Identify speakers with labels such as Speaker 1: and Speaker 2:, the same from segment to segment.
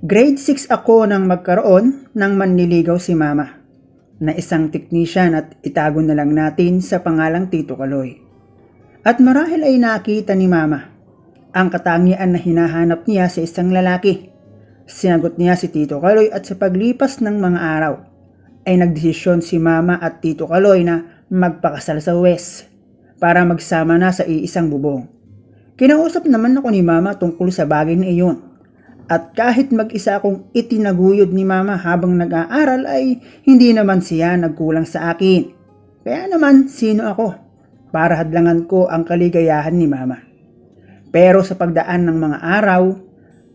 Speaker 1: Grade 6 ako nang magkaroon ng manliligaw si mama na isang technician at itago na lang natin sa pangalang Tito Kaloy. At marahil ay nakita ni mama ang katangian na hinahanap niya sa isang lalaki. Sinagot niya si Tito Kaloy at sa paglipas ng mga araw ay nagdesisyon si mama at Tito Kaloy na magpakasal sa West para magsama na sa iisang bubong. Kinausap naman ako ni mama tungkol sa bagay na iyon. At kahit mag-isa akong itinaguyod ni mama habang nag-aaral ay hindi naman siya nagkulang sa akin. Kaya naman sino ako para hadlangan ko ang kaligayahan ni mama. Pero sa pagdaan ng mga araw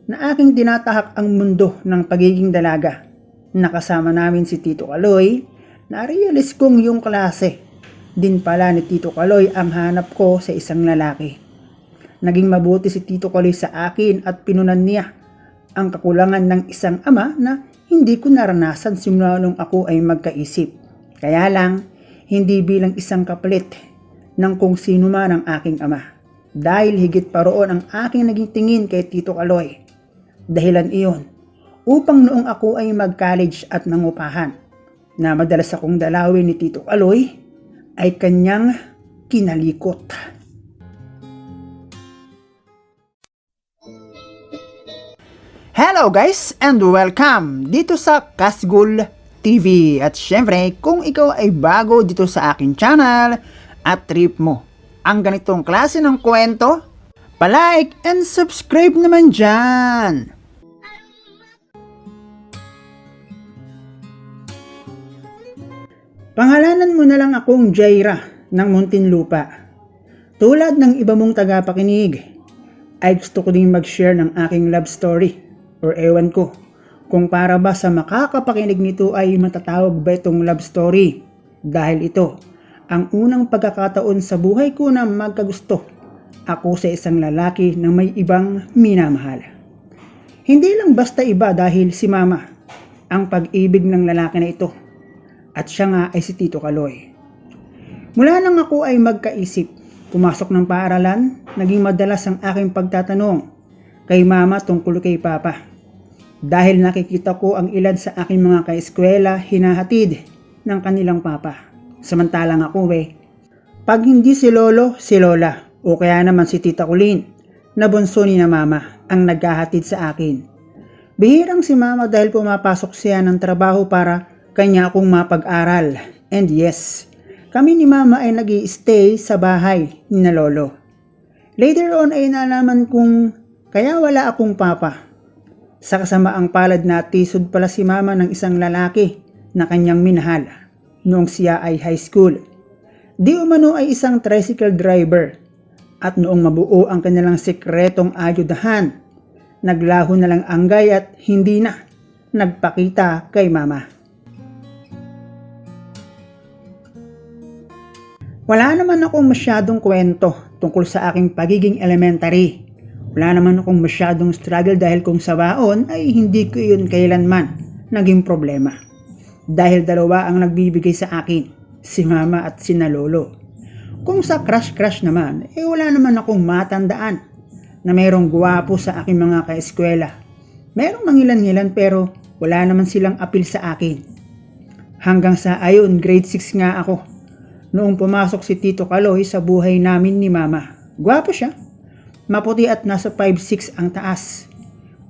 Speaker 1: na aking tinatahak ang mundo ng pagiging dalaga, nakasama namin si Tito Kaloy, narealize kong yung klase din pala ni Tito Kaloy ang hanap ko sa isang lalaki. Naging mabuti si Tito Kaloy sa akin at pinunan niya ang kakulangan ng isang ama na hindi ko naranasan simula nung ako ay magkaisip. Kaya lang, hindi bilang isang kapalit ng kung sino man ang aking ama. Dahil higit pa roon ang aking naging tingin kay Tito Kaloy. Dahilan iyon, upang noong ako ay mag-college at nangupahan, na madalas akong dalawin ni Tito Kaloy, ay kanyang kinalikot. Hello guys and welcome dito sa Kasgul TV. At syempre, kung ikaw ay bago dito sa akin channel at trip mo ang ganitong klase ng kwento, palike and subscribe naman dyan. Pangalanan mo na lang akong Jaira ng Muntinlupa. Tulad ng iba mong tagapakinig, ay gusto ko din mag-share ng aking love story or ewan ko kung para ba sa makakapakinig nito ay matatawag ba itong love story dahil ito ang unang pagkakataon sa buhay ko na magkagusto ako sa isang lalaki na may ibang minamahal. Hindi lang basta iba dahil si mama ang pag-ibig ng lalaki na ito at siya nga ay si Tito Kaloy. Mula nang ako ay magkaisip, pumasok ng paaralan, naging madalas ang aking pagtatanong kay mama tungkol kay papa. Dahil nakikita ko ang ilan sa aking mga kaeskwela hinahatid ng kanilang papa. Samantalang ako eh, pag hindi si lolo, si lola, o kaya naman si tita Kulin, na bunso ni na mama ang naghahatid sa akin. Bihirang si mama dahil pumapasok siya ng trabaho para kanya akong mapag-aral. And yes, kami ni mama ay nag stay sa bahay ni na lolo. Later on ay nalaman kong kaya wala akong papa. Sa kasamaang palad na tisod pala si mama ng isang lalaki na kanyang minahal noong siya ay high school. Di umano ay isang tricycle driver at noong mabuo ang kanilang sekretong ayudahan, naglaho na lang anggay at hindi na nagpakita kay mama. Wala naman akong masyadong kwento tungkol sa aking pagiging elementary. Wala naman akong masyadong struggle dahil kung sa baon ay hindi ko yun kailanman naging problema. Dahil dalawa ang nagbibigay sa akin, si mama at si na lolo. Kung sa crush-crush naman, eh wala naman akong matandaan na mayroong guwapo sa aking mga kaeskwela. Merong mangilan-ngilan pero wala naman silang apil sa akin. Hanggang sa ayun, grade 6 nga ako noong pumasok si Tito Kaloy sa buhay namin ni Mama. Gwapo siya. Maputi at nasa 5'6 ang taas.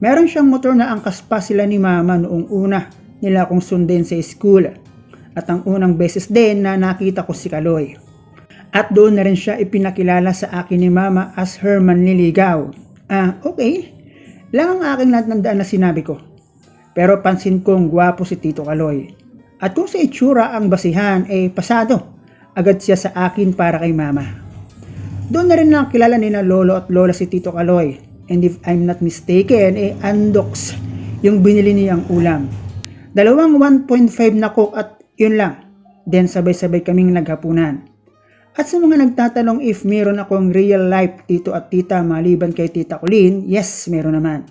Speaker 1: Meron siyang motor na angkas pa sila ni Mama noong una nila akong sundin sa school. At ang unang beses din na nakita ko si Kaloy. At doon na rin siya ipinakilala sa akin ni Mama as Herman Liligaw. Ah, okay. Lang ang aking natandaan na sinabi ko. Pero pansin kong gwapo si Tito Kaloy. At kung sa itsura ang basihan, eh pasado agad siya sa akin para kay mama. Doon na rin lang kilala ni na lolo at lola si Tito Kaloy. And if I'm not mistaken, eh andox yung binili niyang ulam. Dalawang 1.5 na coke at yun lang. Then sabay-sabay kaming naghapunan. At sa mga nagtatanong if meron akong real life tito at tita maliban kay tita Colleen, yes, meron naman.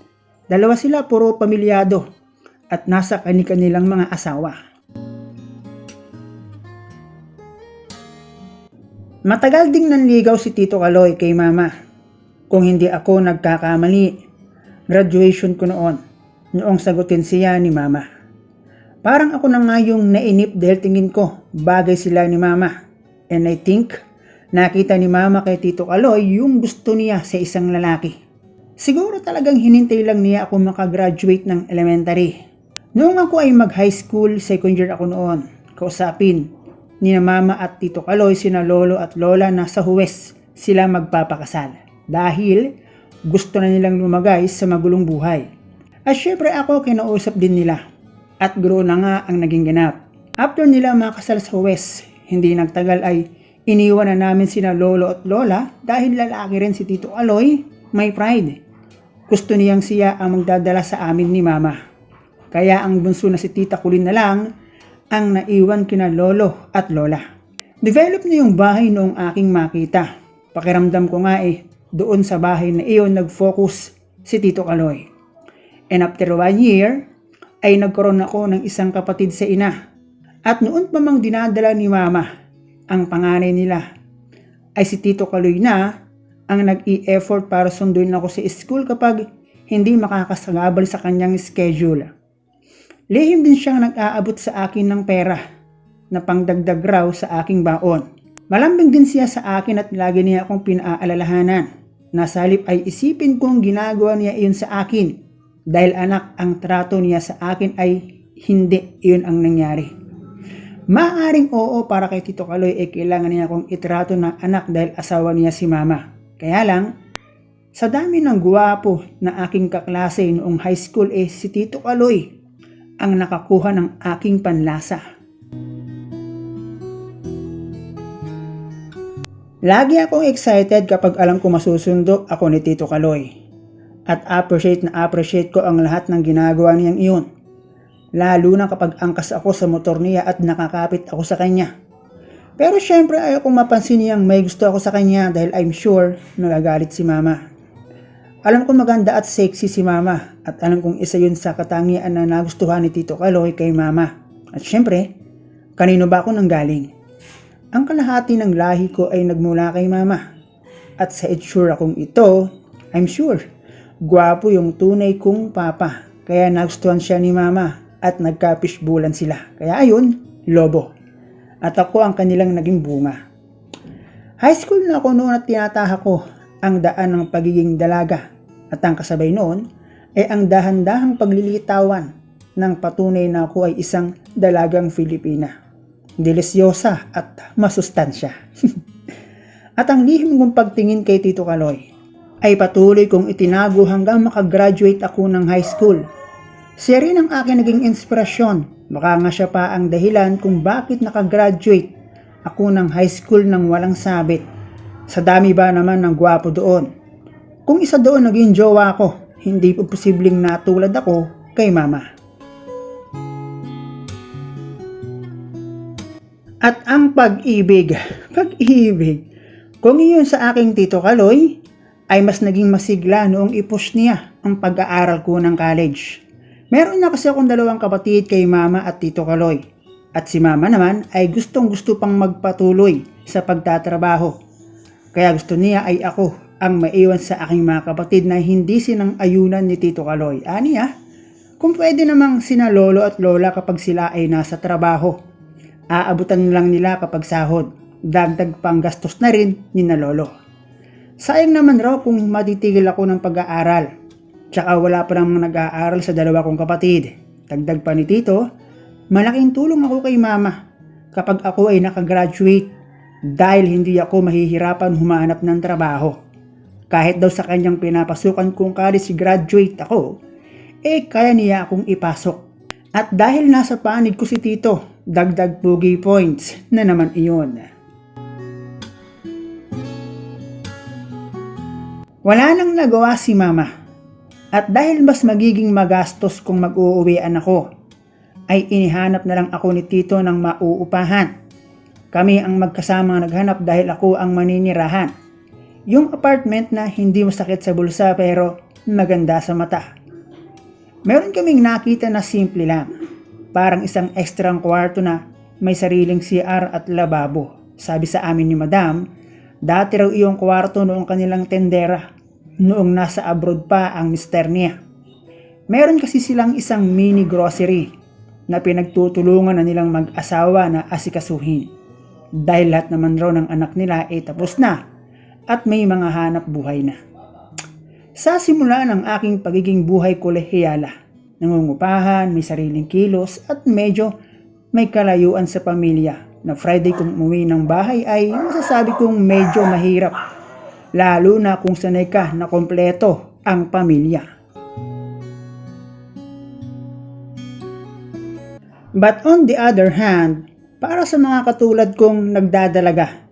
Speaker 1: Dalawa sila puro pamilyado at nasa kani-kanilang mga asawa. Matagal ding nanligaw si Tito Kaloy kay Mama. kung hindi ako nagkakamali. Graduation ko noon, noong sagutin siya ni mama. Parang ako na nga yung nainip dahil tingin ko bagay sila ni mama. And I think nakita ni mama kay Tito Kaloy yung gusto niya sa isang lalaki. Siguro talagang hinintay lang niya ako makagraduate ng elementary. Noong ako ay mag high school, second year ako noon, kausapin ni na mama at Tito Kaloy sina lolo at lola na sa huwes sila magpapakasal. Dahil gusto na nilang lumagay sa magulong buhay. At syempre ako kinausap din nila. At guro na nga ang naging ganap. After nila makasal sa West, hindi nagtagal ay iniwan na namin sina lolo at lola dahil lalaki rin si Tito Aloy, may pride. Gusto niyang siya ang magdadala sa amin ni mama. Kaya ang bunso na si Tita Kulin na lang ang naiwan kina lolo at lola. Develop na yung bahay noong aking makita. Pakiramdam ko nga eh, doon sa bahay na iyon nag-focus si Tito Kaloy. And after one year, ay nagkaroon ako ng isang kapatid sa ina. At noon pa mang dinadala ni mama, ang panganay nila ay si Tito Kaloy na ang nag-i-effort para sunduin ako sa school kapag hindi makakasagabal sa kanyang schedule. Lihim din siyang nag-aabot sa akin ng pera na pangdagdag raw sa aking baon. Malambing din siya sa akin at lagi niya akong pinaalalahanan. Nasa halip ay isipin kong ginagawa niya iyon sa akin dahil anak ang trato niya sa akin ay hindi iyon ang nangyari. Maaring oo para kay Tito Kaloy ay kailangan niya akong itrato ng anak dahil asawa niya si mama. Kaya lang, sa dami ng guwapo na aking kaklase noong high school eh si Tito Kaloy ang nakakuha ng aking panlasa. Lagi akong excited kapag alam ko masusundo ako ni Tito Kaloy. At appreciate na appreciate ko ang lahat ng ginagawa niyang iyon. Lalo na kapag angkas ako sa motor niya at nakakapit ako sa kanya. Pero syempre ayaw kong mapansin niyang may gusto ako sa kanya dahil I'm sure nagagalit si mama. Alam ko maganda at sexy si mama at alam kong isa yun sa katangian na nagustuhan ni Tito Kaloy kay mama. At syempre, kanino ba ako nang galing? Ang kalahati ng lahi ko ay nagmula kay mama. At sa itsura kong ito, I'm sure, gwapo yung tunay kong papa. Kaya nagustuhan siya ni mama at nagka-fishbulan sila. Kaya ayun, lobo. At ako ang kanilang naging bunga. High school na ako noon at tinataha ko ang daan ng pagiging dalaga at ang kasabay noon ay ang dahan-dahang paglilitawan ng patunay na ako ay isang dalagang Filipina. Delisyosa at masustansya. at ang lihim kong pagtingin kay Tito Kaloy ay patuloy kong itinago hanggang makagraduate ako ng high school. Siya rin ang aking naging inspirasyon. Baka nga siya pa ang dahilan kung bakit nakagraduate ako ng high school ng walang sabit. Sa dami ba naman ng gwapo doon? Kung isa doon naging jowa ko, hindi po posibleng natulad ako kay mama. At ang pag-ibig, pag-ibig, kung iyon sa aking tito Kaloy, ay mas naging masigla noong ipush niya ang pag-aaral ko ng college. Meron na kasi akong dalawang kapatid kay mama at tito Kaloy. At si mama naman ay gustong gusto pang magpatuloy sa pagtatrabaho. Kaya gusto niya ay ako ang maiwan sa aking mga kapatid na hindi sinang ayunan ni Tito Kaloy. Ani ah, kung pwede namang sina lolo at lola kapag sila ay nasa trabaho. Aabutan lang nila kapag sahod. Dagdag pang gastos na rin ni na lolo. Sayang naman raw kung matitigil ako ng pag-aaral. Tsaka wala pa namang nag-aaral sa dalawa kong kapatid. Dagdag pa ni Tito, malaking tulong ako kay mama kapag ako ay nakagraduate dahil hindi ako mahihirapan humanap ng trabaho. Kahit daw sa kanyang pinapasukan kung college graduate ako, eh kaya niya akong ipasok. At dahil nasa panig ko si Tito, dagdag pugi points na naman iyon. Wala nang nagawa si mama. At dahil mas magiging magastos kung mag-uuwian ako, ay inihanap na lang ako ni Tito ng mauupahan. Kami ang magkasamang naghanap dahil ako ang maninirahan. Yung apartment na hindi masakit sa bulsa pero maganda sa mata. Meron kaming nakita na simple lang. Parang isang ekstrang kwarto na may sariling CR at lababo. Sabi sa amin ni Madam, dati raw iyong kwarto noong kanilang tendera. noong nasa abroad pa ang mister niya. Meron kasi silang isang mini grocery na pinagtutulungan na nilang mag-asawa na asikasuhin. Dahil lahat naman raw ng anak nila ay tapos na at may mga hanap buhay na. Sa simula ng aking pagiging buhay kolehiyala, nangungupahan, may sariling kilos at medyo may kalayuan sa pamilya na Friday kung umuwi ng bahay ay masasabi kong medyo mahirap. Lalo na kung sanay ka na kompleto ang pamilya. But on the other hand, para sa mga katulad kong nagdadalaga,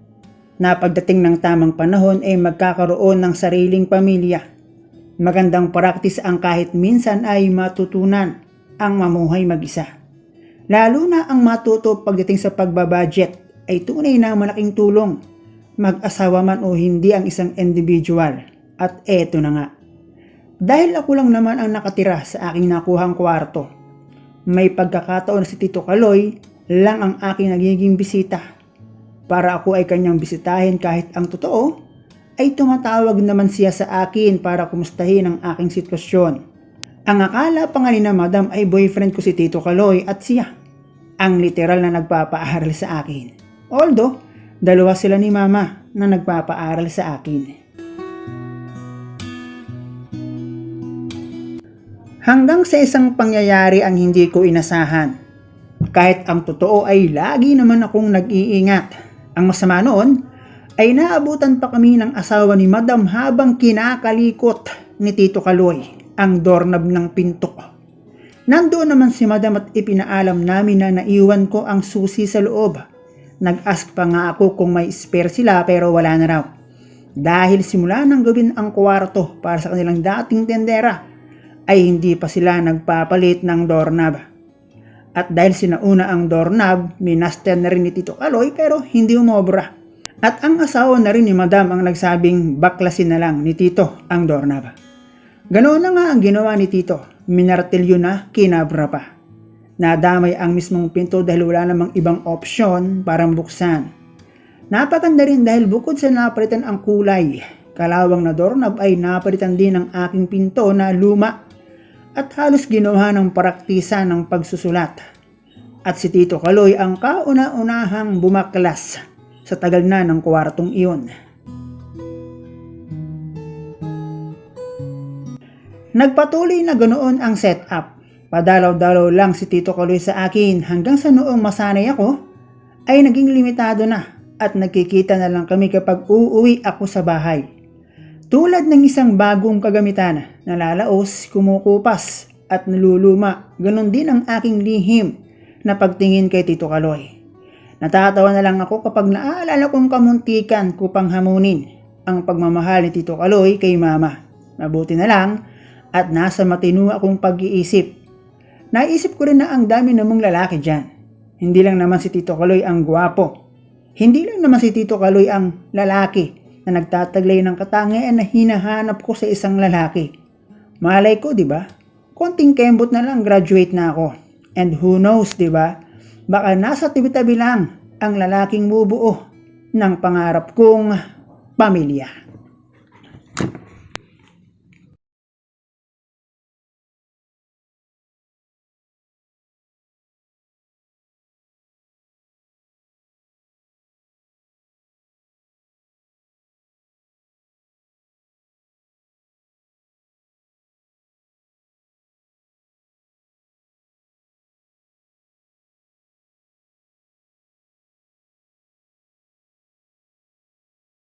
Speaker 1: na pagdating ng tamang panahon ay magkakaroon ng sariling pamilya. Magandang praktis ang kahit minsan ay matutunan ang mamuhay mag-isa. Lalo na ang matuto pagdating sa pagbabudget ay tunay na malaking tulong. Mag-asawa man o hindi ang isang individual. At eto na nga. Dahil ako lang naman ang nakatira sa aking nakuhang kwarto, may pagkakataon na si Tito Kaloy lang ang aking nagiging bisita. Para ako ay kanyang bisitahin kahit ang totoo, ay tumatawag naman siya sa akin para kumustahin ang aking sitwasyon. Ang akala pa nga ni na madam ay boyfriend ko si Tito Kaloy at siya, ang literal na nagpapaaral sa akin. Although, dalawa sila ni mama na nagpapaaral sa akin. Hanggang sa isang pangyayari ang hindi ko inasahan. Kahit ang totoo ay lagi naman akong nag-iingat. Ang masama noon ay naabutan pa kami ng asawa ni Madam habang kinakalikot ni Tito Kaloy ang doorknob ng pinto. Nandoon naman si Madam at ipinaalam namin na naiwan ko ang susi sa loob. Nag-ask pa nga ako kung may spare sila pero wala na raw. Dahil simula nang gawin ang kwarto para sa kanilang dating tendera, ay hindi pa sila nagpapalit ng doorknob. At dahil sinauna ang doorknob, minaster na rin ni Tito Kaloy pero hindi umobra. At ang asawa na rin ni Madam ang nagsabing baklasin na lang ni Tito ang doorknob. Ganoon na nga ang ginawa ni Tito, minartilyo na kinabra pa. Nadamay ang mismong pinto dahil wala namang ibang opsyon para buksan. Napaganda rin dahil bukod sa napalitan ang kulay, kalawang na doorknob ay napalitan din ang aking pinto na luma at halos ginawa ng praktisa ng pagsusulat. At si Tito Kaloy ang kauna-unahang bumaklas sa tagal na ng kwartong iyon. Nagpatuloy na ganoon ang setup. Padalaw-dalaw lang si Tito Kaloy sa akin hanggang sa noong masanay ako ay naging limitado na at nagkikita na lang kami kapag uuwi ako sa bahay. Tulad ng isang bagong kagamitan, nalalaos, kumukupas at naluluma, ganon din ang aking lihim na pagtingin kay Tito Kaloy. Natatawa na lang ako kapag naaalala kong kamuntikan ko pang hamunin ang pagmamahal ni Tito Kaloy kay Mama. Mabuti na lang at nasa matino akong pag-iisip. Naisip ko rin na ang dami namang lalaki dyan. Hindi lang naman si Tito Kaloy ang gwapo. Hindi lang naman si Tito Kaloy ang lalaki na nagtataglay ng katangian na hinahanap ko sa isang lalaki. Malay ko, di ba? Konting kembot na lang, graduate na ako. And who knows, di ba? Baka nasa tabi-tabi lang ang lalaking bubuo ng pangarap kong pamilya.